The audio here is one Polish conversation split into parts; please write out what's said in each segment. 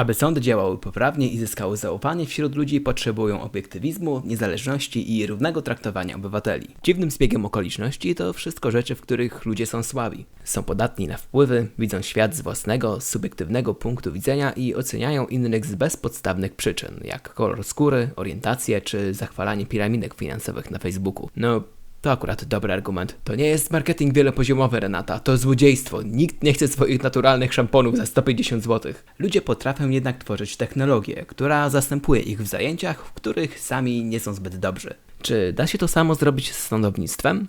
Aby sądy działały poprawnie i zyskały zaufanie wśród ludzi, potrzebują obiektywizmu, niezależności i równego traktowania obywateli. Dziwnym zbiegiem okoliczności to wszystko rzeczy, w których ludzie są słabi. Są podatni na wpływy, widzą świat z własnego, subiektywnego punktu widzenia i oceniają innych z bezpodstawnych przyczyn, jak kolor skóry, orientację czy zachwalanie piramidek finansowych na Facebooku. No, to akurat dobry argument. To nie jest marketing wielopoziomowy, Renata. To złodziejstwo. Nikt nie chce swoich naturalnych szamponów za 150 zł. Ludzie potrafią jednak tworzyć technologię, która zastępuje ich w zajęciach, w których sami nie są zbyt dobrzy. Czy da się to samo zrobić z sądownictwem?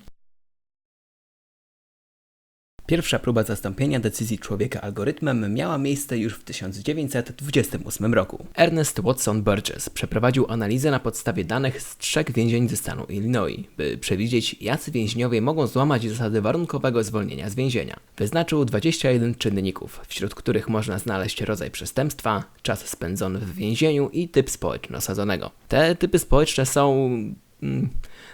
Pierwsza próba zastąpienia decyzji człowieka algorytmem miała miejsce już w 1928 roku. Ernest Watson Burgess przeprowadził analizę na podstawie danych z trzech więzień ze stanu Illinois, by przewidzieć, jacy więźniowie mogą złamać zasady warunkowego zwolnienia z więzienia. Wyznaczył 21 czynników, wśród których można znaleźć rodzaj przestępstwa, czas spędzony w więzieniu i typ społeczny osadzonego. Te typy społeczne są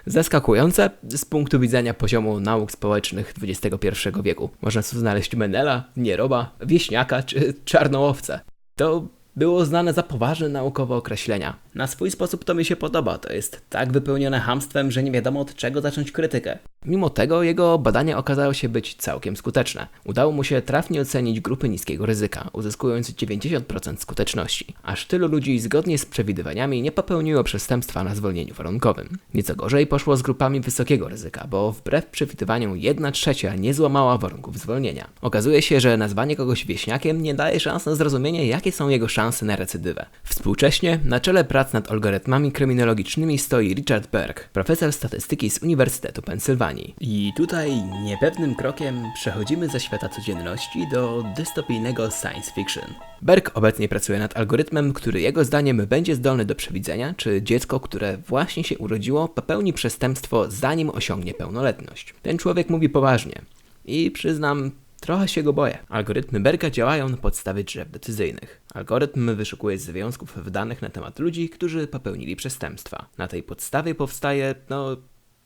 zaskakujące z punktu widzenia poziomu nauk społecznych XXI wieku. Można tu znaleźć Menela, Nieroba, Wieśniaka czy Czarnołowcę. To było znane za poważne naukowe określenia. Na swój sposób to mi się podoba, to jest tak wypełnione hamstwem, że nie wiadomo od czego zacząć krytykę. Mimo tego jego badania okazały się być całkiem skuteczne. Udało mu się trafnie ocenić grupy niskiego ryzyka, uzyskując 90% skuteczności. Aż tylu ludzi zgodnie z przewidywaniami nie popełniło przestępstwa na zwolnieniu warunkowym. Nieco gorzej poszło z grupami wysokiego ryzyka, bo wbrew przewidywaniom 1 trzecia nie złamała warunków zwolnienia. Okazuje się, że nazwanie kogoś wieśniakiem nie daje szans na zrozumienie, jakie są jego szanse na recydywę. Współcześnie na czele prac nad algorytmami kryminologicznymi stoi Richard Berg, profesor statystyki z Uniwersytetu Pensylwanii. I tutaj niepewnym krokiem przechodzimy ze świata codzienności do dystopijnego science fiction. Berg obecnie pracuje nad algorytmem, który jego zdaniem będzie zdolny do przewidzenia, czy dziecko, które właśnie się urodziło, popełni przestępstwo zanim osiągnie pełnoletność. Ten człowiek mówi poważnie. I przyznam, Trochę się go boję. Algorytmy Berga działają na podstawie drzew decyzyjnych. Algorytm wyszukuje związków w danych na temat ludzi, którzy popełnili przestępstwa. Na tej podstawie powstaje, no,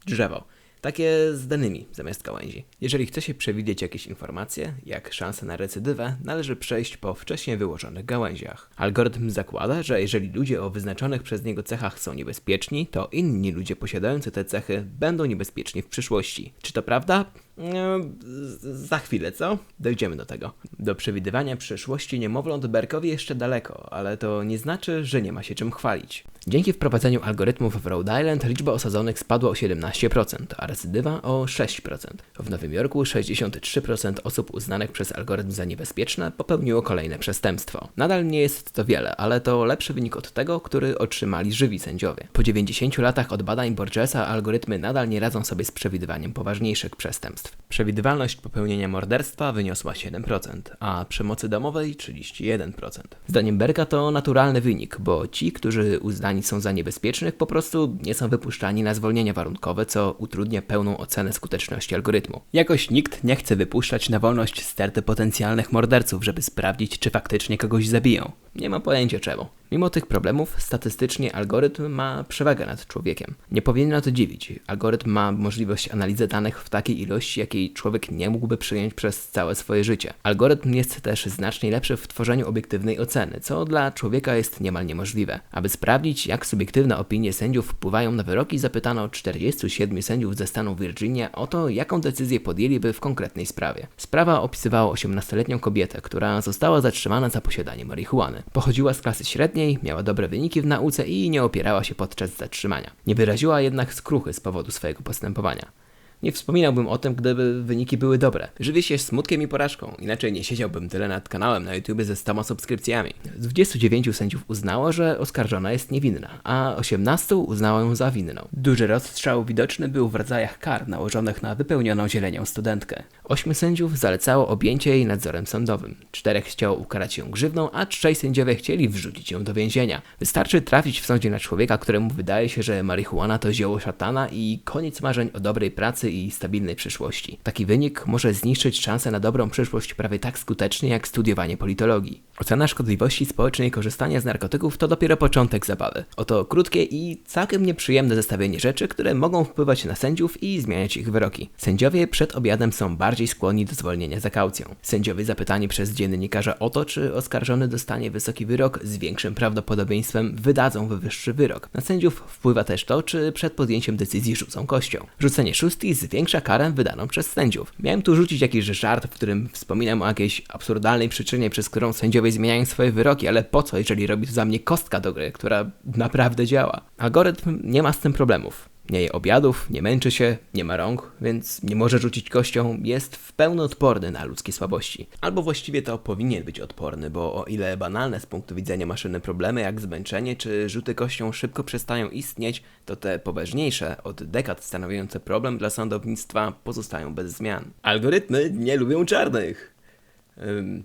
drzewo. Takie z danymi zamiast gałęzi. Jeżeli chce się przewidzieć jakieś informacje, jak szanse na recydywę, należy przejść po wcześniej wyłożonych gałęziach. Algorytm zakłada, że jeżeli ludzie o wyznaczonych przez niego cechach są niebezpieczni, to inni ludzie posiadający te cechy będą niebezpieczni w przyszłości. Czy to prawda? Za chwilę, co? Dojdziemy do tego. Do przewidywania przyszłości niemowląt Berkowi jeszcze daleko, ale to nie znaczy, że nie ma się czym chwalić. Dzięki wprowadzeniu algorytmów w Rhode Island liczba osadzonych spadła o 17%, a recydywa o 6%. W Nowym Jorku 63% osób uznanych przez algorytm za niebezpieczne popełniło kolejne przestępstwo. Nadal nie jest to wiele, ale to lepszy wynik od tego, który otrzymali żywi sędziowie. Po 90 latach od badań Borgesa algorytmy nadal nie radzą sobie z przewidywaniem poważniejszych przestępstw. Przewidywalność popełnienia morderstwa wyniosła 7%, a przemocy domowej 31%. Zdaniem Berka to naturalny wynik, bo ci, którzy uznani są za niebezpiecznych, po prostu nie są wypuszczani na zwolnienia warunkowe, co utrudnia pełną ocenę skuteczności algorytmu. Jakoś nikt nie chce wypuszczać na wolność sterty potencjalnych morderców, żeby sprawdzić, czy faktycznie kogoś zabiją. Nie ma pojęcia czemu. Mimo tych problemów, statystycznie algorytm ma przewagę nad człowiekiem. Nie powinno to dziwić. Algorytm ma możliwość analizy danych w takiej ilości, jakiej człowiek nie mógłby przyjąć przez całe swoje życie. Algorytm jest też znacznie lepszy w tworzeniu obiektywnej oceny, co dla człowieka jest niemal niemożliwe. Aby sprawdzić, jak subiektywne opinie sędziów wpływają na wyroki, zapytano 47 sędziów ze stanu Virginia o to, jaką decyzję podjęliby w konkretnej sprawie. Sprawa opisywała 18-letnią kobietę, która została zatrzymana za posiadanie marihuany. Pochodziła z klasy średniej, miała dobre wyniki w nauce i nie opierała się podczas zatrzymania. Nie wyraziła jednak skruchy z powodu swojego postępowania. Nie wspominałbym o tym, gdyby wyniki były dobre. Żywię się smutkiem i porażką, inaczej nie siedziałbym tyle nad kanałem na YouTube ze 100 subskrypcjami. Z 29 sędziów uznało, że oskarżona jest niewinna, a 18 uznało ją za winną. Duży rozstrzał widoczny był w rodzajach kar nałożonych na wypełnioną zielenią studentkę. Ośmiu sędziów zalecało objęcie jej nadzorem sądowym. Czterech chciało ukarać ją grzywną, a trzej sędziowie chcieli wrzucić ją do więzienia. Wystarczy trafić w sądzie na człowieka, któremu wydaje się, że marihuana to zioło szatana i koniec marzeń o dobrej pracy i stabilnej przyszłości. Taki wynik może zniszczyć szanse na dobrą przyszłość prawie tak skutecznie jak studiowanie politologii. Ocena szkodliwości społecznej korzystania z narkotyków to dopiero początek zabawy. Oto krótkie i całkiem nieprzyjemne zestawienie rzeczy, które mogą wpływać na sędziów i zmieniać ich wyroki. Sędziowie przed obiadem są bardziej skłonni do zwolnienia za kaucją. Sędziowie zapytani przez dziennikarza o to, czy oskarżony dostanie wysoki wyrok, z większym prawdopodobieństwem wydadzą wyższy wyrok. Na sędziów wpływa też to, czy przed podjęciem decyzji rzucą kością. Rzucenie szóstki zwiększa karę wydaną przez sędziów. Miałem tu rzucić jakiś żart, w którym wspominam o jakiejś absurdalnej przyczynie, przez którą sędziowie zmieniają swoje wyroki, ale po co, jeżeli robi to za mnie kostka do gry, która naprawdę działa? Algorytm nie ma z tym problemów. Nie je obiadów, nie męczy się, nie ma rąk, więc nie może rzucić kością, jest w pełni odporny na ludzkie słabości. Albo właściwie to powinien być odporny, bo o ile banalne z punktu widzenia maszyny problemy jak zmęczenie czy rzuty kością szybko przestają istnieć, to te poważniejsze, od dekad stanowiące problem dla sądownictwa pozostają bez zmian. Algorytmy nie lubią czarnych. Ym,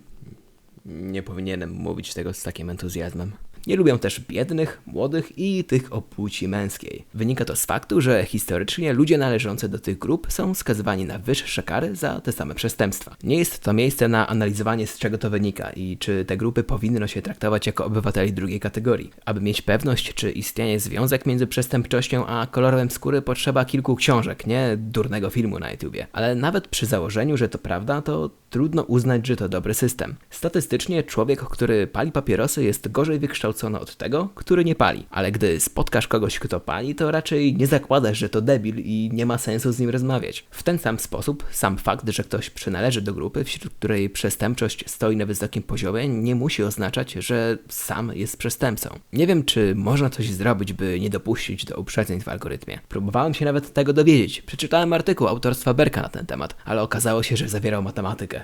nie powinienem mówić tego z takim entuzjazmem. Nie lubią też biednych, młodych i tych o płci męskiej. Wynika to z faktu, że historycznie ludzie należący do tych grup są skazywani na wyższe kary za te same przestępstwa. Nie jest to miejsce na analizowanie z czego to wynika i czy te grupy powinno się traktować jako obywateli drugiej kategorii. Aby mieć pewność, czy istnieje związek między przestępczością a kolorem skóry potrzeba kilku książek, nie durnego filmu na YouTubie. Ale nawet przy założeniu, że to prawda, to trudno uznać, że to dobry system. Statystycznie człowiek, który pali papierosy jest gorzej wykształcony od tego, który nie pali. Ale gdy spotkasz kogoś, kto pali, to raczej nie zakładasz, że to debil i nie ma sensu z nim rozmawiać. W ten sam sposób sam fakt, że ktoś przynależy do grupy, wśród której przestępczość stoi na wysokim poziomie, nie musi oznaczać, że sam jest przestępcą. Nie wiem, czy można coś zrobić, by nie dopuścić do uprzedzeń w algorytmie. Próbowałem się nawet tego dowiedzieć. Przeczytałem artykuł autorstwa Berka na ten temat, ale okazało się, że zawierał matematykę.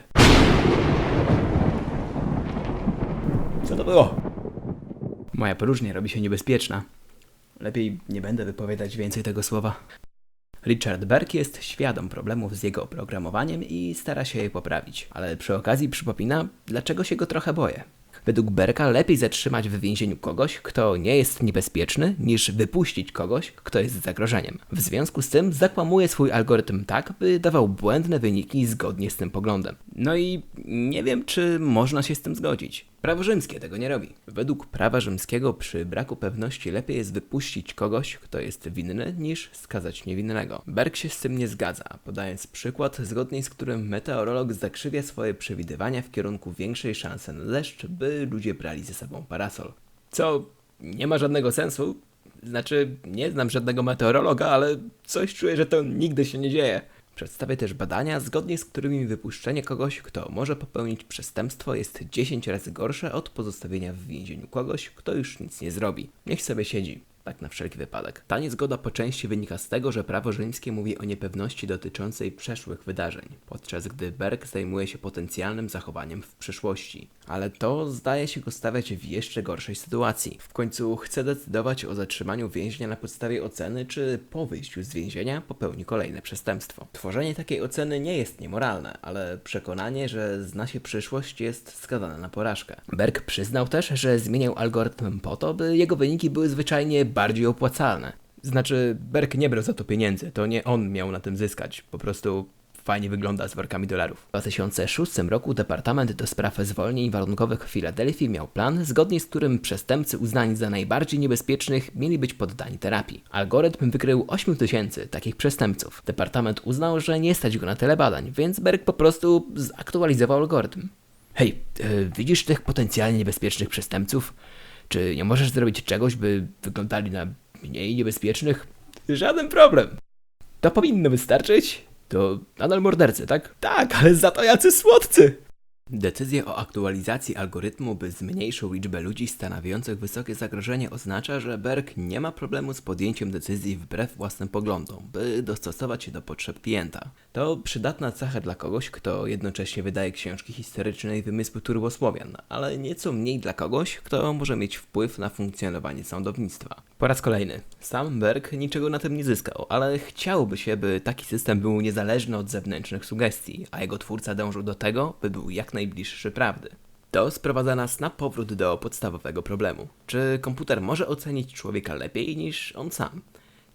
Co to było? Moja próżnia robi się niebezpieczna. Lepiej nie będę wypowiadać więcej tego słowa. Richard Berg jest świadom problemów z jego oprogramowaniem i stara się je poprawić, ale przy okazji przypomina, dlaczego się go trochę boję. Według Berka lepiej zatrzymać w więzieniu kogoś, kto nie jest niebezpieczny, niż wypuścić kogoś, kto jest zagrożeniem. W związku z tym zakłamuje swój algorytm tak, by dawał błędne wyniki zgodnie z tym poglądem. No i nie wiem, czy można się z tym zgodzić. Prawo rzymskie tego nie robi. Według prawa rzymskiego przy braku pewności lepiej jest wypuścić kogoś, kto jest winny, niż skazać niewinnego. Berg się z tym nie zgadza, podając przykład, zgodnie z którym meteorolog zakrzywia swoje przewidywania w kierunku większej szansy na deszcz, by ludzie brali ze sobą parasol. Co nie ma żadnego sensu. Znaczy, nie znam żadnego meteorologa, ale coś czuję, że to nigdy się nie dzieje. Przedstawię też badania, zgodnie z którymi wypuszczenie kogoś, kto może popełnić przestępstwo, jest 10 razy gorsze od pozostawienia w więzieniu kogoś, kto już nic nie zrobi. Niech sobie siedzi. Tak na wszelki wypadek. Ta niezgoda po części wynika z tego, że prawo rzymskie mówi o niepewności dotyczącej przeszłych wydarzeń, podczas gdy Berg zajmuje się potencjalnym zachowaniem w przyszłości. Ale to zdaje się go stawiać w jeszcze gorszej sytuacji. W końcu chce decydować o zatrzymaniu więźnia na podstawie oceny, czy po wyjściu z więzienia popełni kolejne przestępstwo. Tworzenie takiej oceny nie jest niemoralne, ale przekonanie, że zna się przyszłość jest skazane na porażkę. Berg przyznał też, że zmieniał algorytm po to, by jego wyniki były zwyczajnie bardziej opłacalne. Znaczy, Berg nie brał za to pieniędzy, to nie on miał na tym zyskać. Po prostu fajnie wygląda z workami dolarów. W 2006 roku Departament do Spraw Zwolnień Warunkowych w Filadelfii miał plan, zgodnie z którym przestępcy uznani za najbardziej niebezpiecznych mieli być poddani terapii. Algorytm wykrył 8 tysięcy takich przestępców. Departament uznał, że nie stać go na tyle badań, więc Berg po prostu zaktualizował algorytm. Hej, yy, widzisz tych potencjalnie niebezpiecznych przestępców? Czy nie możesz zrobić czegoś, by wyglądali na mniej niebezpiecznych? Żaden problem. To powinno wystarczyć. To nadal mordercy, tak? Tak, ale za to jacy słodcy! Decyzja o aktualizacji algorytmu, by zmniejszył liczbę ludzi stanowiących wysokie zagrożenie, oznacza, że Berg nie ma problemu z podjęciem decyzji wbrew własnym poglądom, by dostosować się do potrzeb klienta. To przydatna cecha dla kogoś, kto jednocześnie wydaje książki historyczne i wymysły turbosłowian, ale nieco mniej dla kogoś, kto może mieć wpływ na funkcjonowanie sądownictwa. Po raz kolejny, sam Berg niczego na tym nie zyskał, ale chciałby się, by taki system był niezależny od zewnętrznych sugestii, a jego twórca dążył do tego, by był jak najbliższy prawdy. To sprowadza nas na powrót do podstawowego problemu. Czy komputer może ocenić człowieka lepiej niż on sam?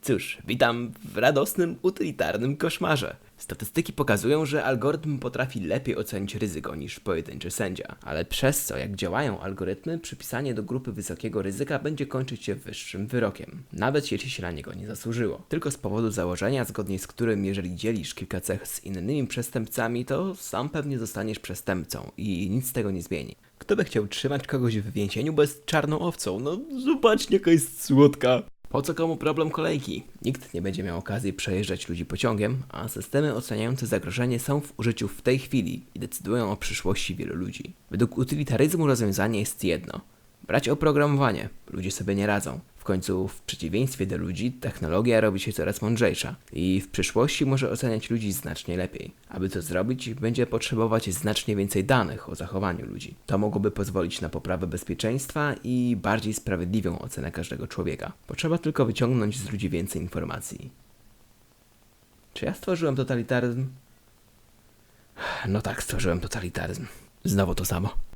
Cóż, witam w radosnym, utylitarnym koszmarze. Statystyki pokazują, że algorytm potrafi lepiej ocenić ryzyko niż pojedynczy sędzia, ale przez co, jak działają algorytmy, przypisanie do grupy wysokiego ryzyka będzie kończyć się wyższym wyrokiem, nawet jeśli się na niego nie zasłużyło. Tylko z powodu założenia, zgodnie z którym jeżeli dzielisz kilka cech z innymi przestępcami, to sam pewnie zostaniesz przestępcą i nic z tego nie zmieni. Kto by chciał trzymać kogoś w więzieniu bez czarną owcą? No zobacz, jaka jest słodka. Po co komu problem kolejki? Nikt nie będzie miał okazji przejeżdżać ludzi pociągiem, a systemy oceniające zagrożenie są w użyciu w tej chwili i decydują o przyszłości wielu ludzi. Według utylitaryzmu rozwiązanie jest jedno. Brać oprogramowanie. Ludzie sobie nie radzą. Końcu, w przeciwieństwie do ludzi, technologia robi się coraz mądrzejsza i w przyszłości może oceniać ludzi znacznie lepiej. Aby to zrobić, będzie potrzebować znacznie więcej danych o zachowaniu ludzi. To mogłoby pozwolić na poprawę bezpieczeństwa i bardziej sprawiedliwą ocenę każdego człowieka. Potrzeba tylko wyciągnąć z ludzi więcej informacji. Czy ja stworzyłem totalitaryzm? No tak, stworzyłem totalitaryzm. Znowu to samo.